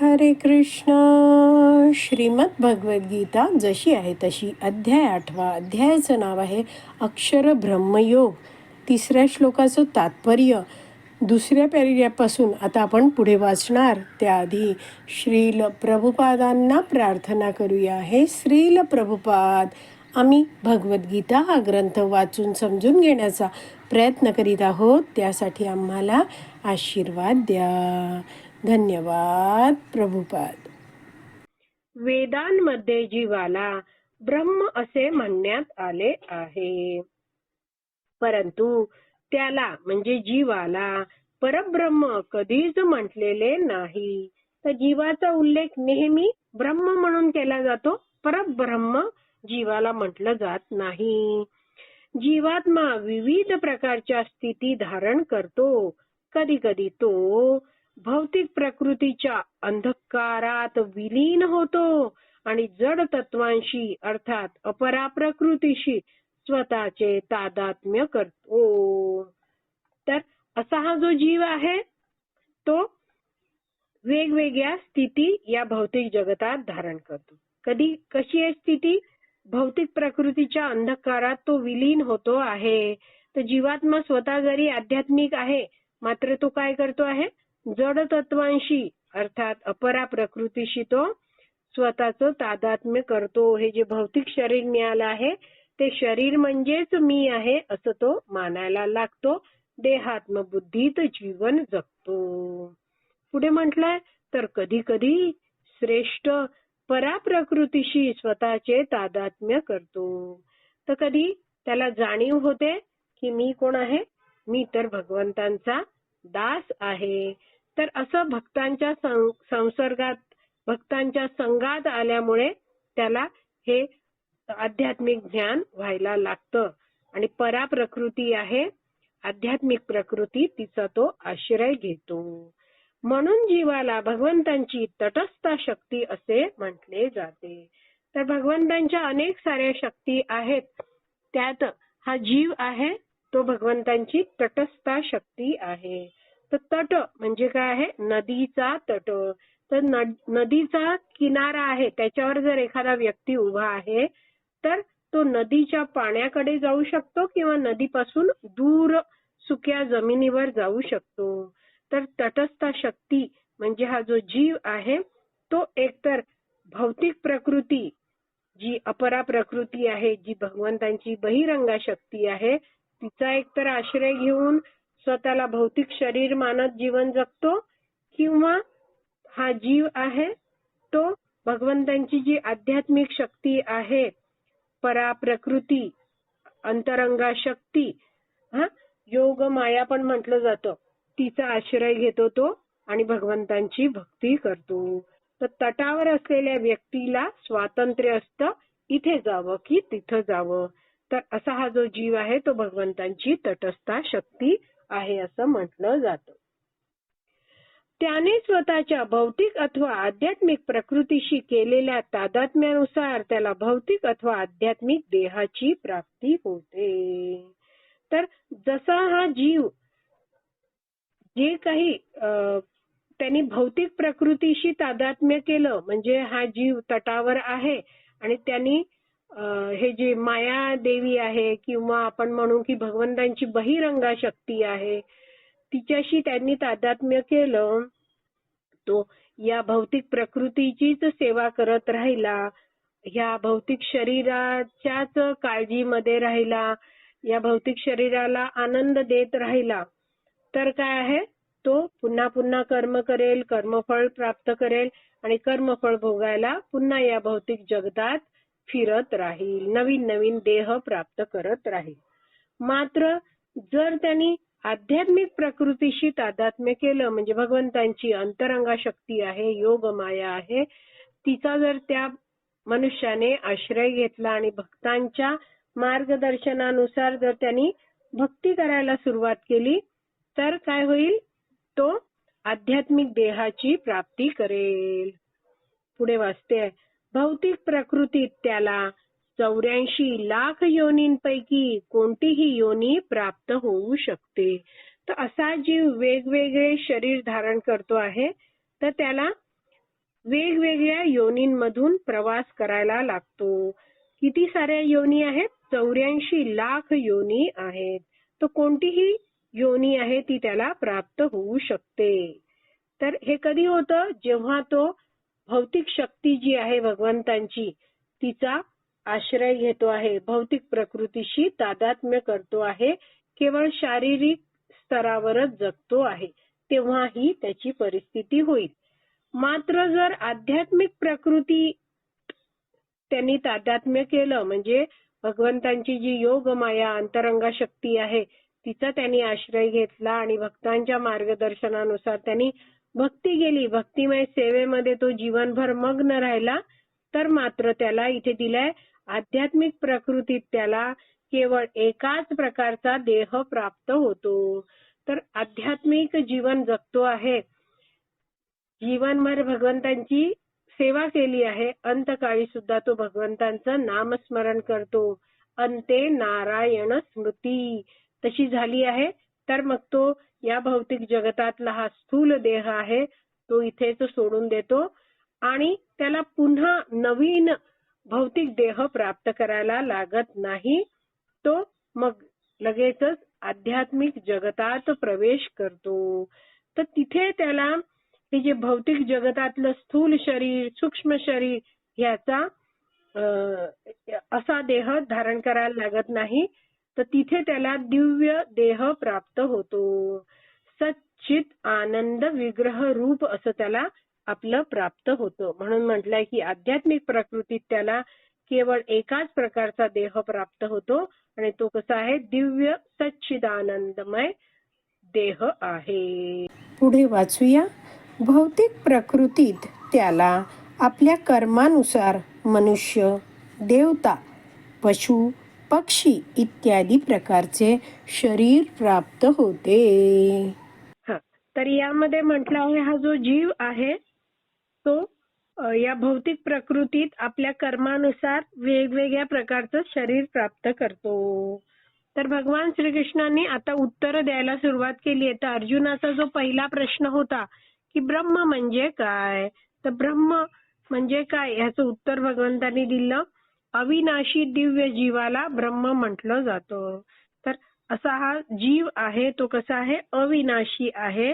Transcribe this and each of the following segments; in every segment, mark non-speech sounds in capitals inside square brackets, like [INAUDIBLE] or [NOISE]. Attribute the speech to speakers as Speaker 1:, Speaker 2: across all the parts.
Speaker 1: हरे कृष्ण। श्रीमद भगवद्गीता जशी आहे तशी अध्याय आठवा अध्यायाचं नाव आहे अक्षर ब्रह्मयोग. तिसऱ्या श्लोकाचं तात्पर्य दुसऱ्या पॅरिग्राफपासून आता आपण पुढे वाचणार. त्याआधी श्रील प्रभुपादांना प्रार्थना करूया. हे श्रील प्रभुपाद आम्ही भगवद्गीता हा ग्रंथ वाचून समजून घेण्याचा प्रयत्न करीत आहोत. त्यासाठी आम्हाला आशीर्वाद द्या. धन्यवाद प्रभुपाद. वेदांमध्ये जीवाला ब्रह्म असे म्हणण्यात आले आहे. परंतु त्याला म्हणजे जीवाला परब्रह्म कधीच म्हटलेले नाही. तर जीवाचा उल्लेख नेहमी ब्रह्म म्हणून केला जातो परब्रह्म जीवाला म्हटलं जात नाही. जीवात्मा विविध प्रकारच्या स्थिती धारण करतो. कधी कधी तो भौतिक प्रकृतीच्या अंधकारात विलीन होतो आणि जड तत्वांशी अर्थात अपरा प्रकृतीशी स्वतःचे तादात्म्य करतो. तर असा हा जो जीव आहे तो वेगवेगळ्या स्थिती या भौतिक जगतात धारण करतो. कधी कशी आहे स्थिती? भौतिक प्रकृतीच्या अंधकारात तो विलीन होतो आहे. तर जीवात्मा स्वतः जरी आध्यात्मिक आहे. मात्र तो काय करतो आहे? जड तत्वांशी अर्थात अपरा प्रकृतीशी तो स्वतःच तादात्म्य करतो. हे जे भौतिक शरीर मिळालं आहे ते शरीर म्हणजेच मी आहे असं तो मानायला लागतो. देहात्म बुद्धीत जीवन जगतो. पुढे म्हटलंय तर कधी कधी श्रेष्ठ पराप्रकृतीशी स्वतःचे तादात्म्य करतो. तर कधी त्याला जाणीव होते की मी कोण आहे? मी तर भगवंतांचा दास आहे. तर असं भक्तांच्या संसर्गात भक्तांच्या संघात आल्यामुळे त्याला हे आध्यात्मिक ज्ञान व्हायला लागतं. आणि पराप्रकृती आहे आध्यात्मिक प्रकृती तिचा तो आश्रय घेतो. म्हणून जीवाला भगवंतांची तटस्थ शक्ती असे म्हटले जाते. तर भगवंतांच्या अनेक साऱ्या शक्ती आहेत. त्यात हा जीव आहे तो भगवंतांची तटस्था शक्ती आहे. तर तट म्हणजे काय आहे? नदीचा तट. तर नदीचा किनारा आहे त्याच्यावर जर एखादा व्यक्ती उभा आहे तर तो नदीच्या पाण्याकडे जाऊ शकतो किंवा नदीपासून दूर सुक्या जमिनीवर जाऊ शकतो. तर तटस्थ शक्ती म्हणजे हा जो जीव आहे तो एकतर भौतिक प्रकृती जी अपरा प्रकृती आहे जी भगवंतांची बहिरंगा शक्ती आहे तिचा एकतर आश्रय घेऊन स्वतःला भौतिक शरीर मानत जीवन जगतो किंवा हा जीव आहे तो भगवंतांची जी आध्यात्मिक शक्ती आहे परा प्रकृती अंतरंगा शक्ती हा योग माया पण म्हटलं जातं. तिचा आश्रय घेतो तो आणि भगवंतांची भक्ती करतो. तर तटावर असलेल्या व्यक्तीला स्वातंत्र्य असतं इथे जावं की तिथं जावं. तर असा हा जो जीव आहे तो भगवंतांची तटस्था शक्ती आहे असं म्हटलं जातं. त्याने स्वतःच्या भौतिक अथवा आध्यात्मिक प्रकृतीशी केलेल्या तादात्म्यानुसार त्याला भौतिक अथवा आध्यात्मिक देहाची प्राप्ती होते. तर जसा हा जीव जे काही त्यांनी भौतिक प्रकृतीशी तादात्म्य केलं म्हणजे हा जीव तटावर आहे आणि त्यांनी हे जे माया देवी आहे किंवा आपण म्हणू की भगवंतांची बहिरंगा शक्ती आहे तिच्याशी त्यांनी तादात्म्य केलं तो या भौतिक प्रकृतीचीच सेवा करत राहिला ह्या भौतिक शरीराच्याच काळजीमध्ये राहिला या भौतिक शरीराला आनंद देत राहिला. तर काय आहे? तो पुन्हा पुन्हा कर्म करेल कर्मफळ प्राप्त करेल आणि कर्मफळ भोगायला पुन्हा या भौतिक जगतात फिरत राहील नवीन नवीन देह प्राप्त करत राहील. मात्र जर त्यांनी आध्यात्मिक प्रकृतीशी तादात्म्य केलं म्हणजे भगवंतांची अंतरंगा शक्ती आहे योग माया आहे तिचा जर त्या मनुष्याने आश्रय घेतला आणि भक्तांच्या मार्गदर्शनानुसार जर त्यांनी भक्ती करायला सुरुवात केली तर काय होईल? तो आध्यात्मिक देहाची प्राप्ती करेल. पुढे वाचते भौतिक प्रकृतीत त्याला चौऱ्याऐंशी लाख योनींपैकी कोणतीही योनी प्राप्त होऊ शकते. तर असा जीव वेगवेगळे शरीर धारण करतो आहे तर त्याला वेगवेगळ्या योनींमधून प्रवास करायला लागतो. किती साऱ्या योनी आहेत? चौऱ्याऐंशी लाख योनी आहेत. तर कोणतीही योनी आहे ती त्याला प्राप्त होऊ शकते. तर हे कधी होतं? जेव्हा तो भौतिक शक्ती जी आहे भगवंतांची तिचा आश्रय घेतो आहे. भौतिक प्रकृतीशी तादात्म्य करतो आहे. केवळ शारीरिक स्तरावरच जगतो आहे. तेव्हा ही त्याची परिस्थिती होईल. मात्र जर आध्यात्मिक प्रकृती त्यांनी तादात्म्य केलं म्हणजे भगवंतांची जी योग माया अंतरंगा शक्ती आहे तिचा त्यांनी आश्रय घेतला आणि भक्तांच्या मार्गदर्शनानुसार त्यांनी भक्ती गेली भक्तिमय सेवेमध्ये तो जीवनभर मग्न राहिला तर मात्र त्याला इथे दिलाय आध्यात्मिक प्रकृतीत त्याला केवळ एकाच प्रकारचा देह प्राप्त होतो. तर आध्यात्मिक जीवन जगतो आहे. जीवनभर भगवंतांची सेवा केली आहे. अंतकाळी सुद्धा तो भगवंतांचं नामस्मरण करतो. अंते नारायण स्मृती. तशी झाली आहे. तर मग तो या भौतिक जगतातला हा स्थूल देह आहे तो इथेच सोडून देतो आणि त्याला पुन्हा नवीन भौतिक देह प्राप्त करायला लागत नाही. तो मग लगेचच आध्यात्मिक जगतात प्रवेश करतो. तर तिथे त्याला हे जे भौतिक जगतातलं स्थूल शरीर सूक्ष्म शरीर ह्याचा असा देह धारण करायला लागत नाही. तर तिथे त्याला दिव्य देह प्राप्त होतो. सच्चित आनंद विग्रह रूप असं त्याला आपलं प्राप्त होतं. म्हणून म्हटलंय की आध्यात्मिक प्रकृतीत त्याला केवळ एकाच प्रकारचा देह प्राप्त होतो आणि तो कसा आहे? दिव्य सच्चिदानंदमय देह आहे.
Speaker 2: पुढे वाचूया. भौतिक प्रकृतीत त्याला आपल्या कर्मानुसार मनुष्य देवता पशु पक्षी इत्यादी प्रकारचे शरीर प्राप्त होते.
Speaker 1: हा तर यामध्ये म्हटलं आहे हा जो जीव आहे तो या भौतिक प्रकृतीत आपल्या कर्मानुसार वेगवेगळ्या प्रकारचं शरीर प्राप्त करतो. तर भगवान श्रीकृष्णांनी आता उत्तर द्यायला सुरुवात केली आहे. तर अर्जुनाचा जो पहिला प्रश्न होता की ब्रह्म म्हणजे काय? तर ब्रह्म म्हणजे काय? ह्याचं उत्तर भगवंतांनी दिलं. अविनाशी दिव्य जीवाला ब्रह्म म्हटलं जातं. तर असा हा जीव आहे तो कसा आहे? अविनाशी आहे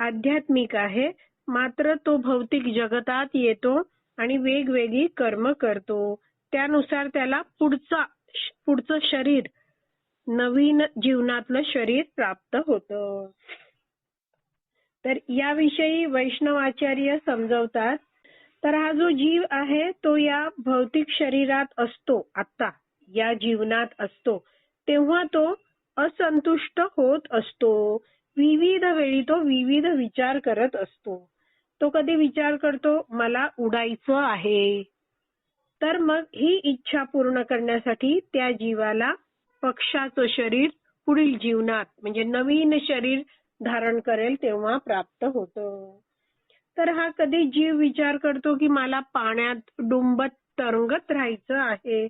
Speaker 1: आध्यात्मिक आहे मात्र तो भौतिक जगतात येतो आणि वेगवेगळी कर्म करतो. त्यानुसार त्याला पुढचा पुढचं शरीर नवीन जीवनातलं शरीर प्राप्त होतं. तर याविषयी वैष्णवाचार्य समजवतात तर हा जो जीव आहे तो या भौतिक शरीरात असतो आता या जीवनात असतो तेव्हा तो असंतुष्ट होत असतो. विविध वेळी तो विविध विचार करत असतो. तो कधी विचार करतो मला उडायचं आहे. तर मग ही इच्छा पूर्ण करण्यासाठी त्या जीवाला पक्षाचं शरीर पुढील जीवनात म्हणजे नवीन शरीर धारण करेल तेव्हा प्राप्त होतं. तर हा कधी जीव विचार करतो की मला पाण्यात डुंबत तरंगत राहायचं आहे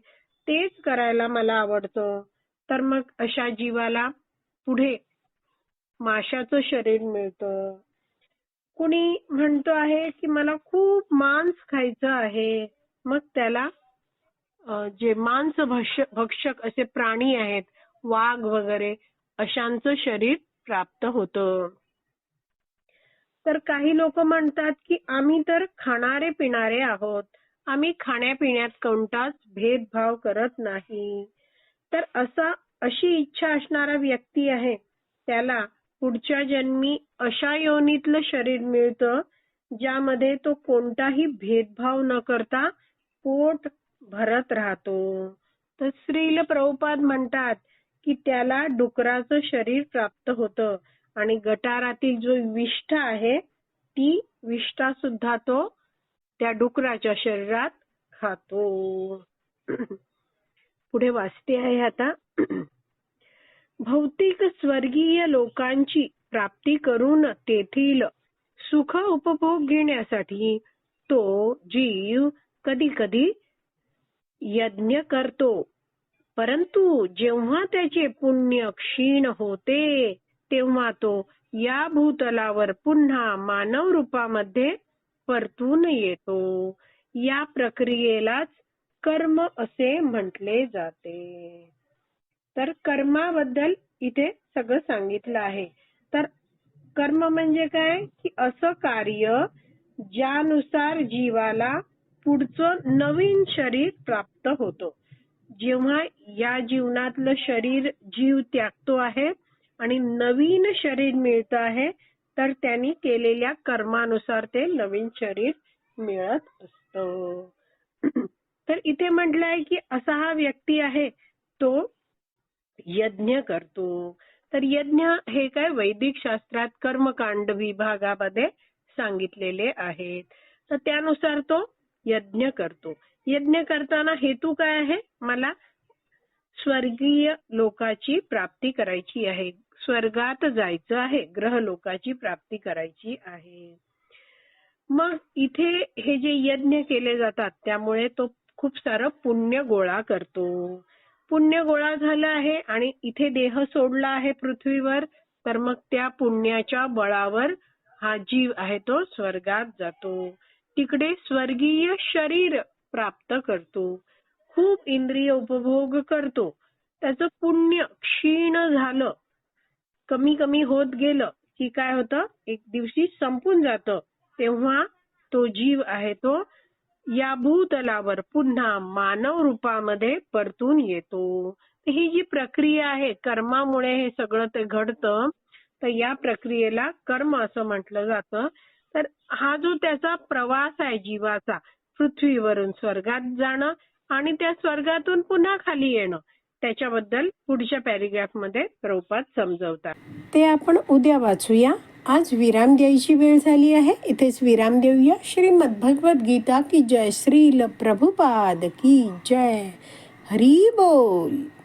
Speaker 1: तेच करायला मला आवडतं. तर मग अशा जीवाला पुढे माशाचं शरीर मिळतं. कुणी म्हणतो आहे की मला खूप मांस खायचं आहे मग त्याला जे मांस भक्षक असे प्राणी आहेत वाघ वगैरे अशांचं शरीर प्राप्त होतं. तर काही लोक म्हणतात की आम्ही तर खाणारे पिणारे आहोत. आम्ही खाण्यापिण्यात कोणताच भेदभाव करत नाही. तर असा अशी इच्छा असणारा व्यक्ती आहे. त्याला पुढच्या जन्मी अशा योनीतलं शरीर मिळतं ज्यामध्ये तो कोणताही भेदभाव न करता पोट भरत राहतो. तर श्रील प्रभुपाद म्हणतात की त्याला डुकराचं शरीर प्राप्त होतं. आणि गटारातील जो विष्ठा आहे ती विष्ठा सुद्धा तो त्या डुकराच्या शरीरात खातो. पुढे वाचते आहे आता. भौतिक स्वर्गीय लोकांची प्राप्ती करून तेथील सुख उपभोग घेण्यासाठी तो जीव कधी कधी यज्ञ करतो. परंतु जेव्हा त्याचे पुण्य क्षीण होते तेव्हा तो या भूतलावर पुन्हा मानव रूपामध्ये परतून येतो. या प्रक्रियेलाच कर्म असे म्हटले जाते. तर कर्माबद्दल इथे सगळं सांगितलं आहे. तर कर्म म्हणजे काय? की असं कार्य ज्यानुसार जीवाला पुढचं नवीन शरीर प्राप्त होतो. जेव्हा या जीवनातलं शरीर जीव त्यागतो आहे आणि नवीन शरीर मिळत आहे तर त्यांनी केलेल्या कर्मानुसार ते नवीन शरीर मिळत असतं. [CLEARS THROAT] तर इथे म्हटलंय की असा हा व्यक्ती आहे तो यज्ञ करतो. तर यज्ञ हे काय वैदिक शास्त्रात कर्मकांड विभागामध्ये सांगितलेले आहेत. तर त्यानुसार तो यज्ञ करतो. यज्ञ करताना हेतू काय आहे? मला स्वर्गीय लोकाची प्राप्ती करायची आहे. स्वर्गात जायचं आहे ग्रहलोकाची प्राप्ती करायची आहे. मग इथे हे जे यज्ञ केले जातात त्यामुळे तो खूप सारं पुण्य गोळा करतो. पुण्य गोळा झालं आहे आणि इथे देह सोडला आहे पृथ्वीवर तर मग त्या पुण्याच्या बळावर हा जीव आहे तो स्वर्गात जातो. तिकडे स्वर्गीय शरीर प्राप्त करतो. खूप इंद्रिय उपभोग करतो. त्याचं पुण्य क्षीण झालं. कमी कमी होत गेलं की काय होतं? एक दिवशी संपून जातं. तेव्हा तो जीव आहे तो या भूतलावर पुन्हा मानव रूपामध्ये परतून येतो. ही जी प्रक्रिया आहे कर्मामुळे हे सगळं ते घडतं तर या प्रक्रियेला कर्म असं म्हटलं जातं. तर हा जो त्याचा प्रवास आहे जीवाचा पृथ्वीवरून स्वर्गात जाणं आणि त्या स्वर्गातून पुन्हा खाली येणं त्याच्याबद्दल पुढच्या पॅरेग्राफमध्ये प्रभुपाद समजवतात.
Speaker 2: ते आपण उद्या वाचूया. आज विराम द्यायची वेळ झाली आहे. इथेच विराम देऊया. श्रीमद भगवत गीता की जय श्रील प्रभुपाद की जय. हरी बोल.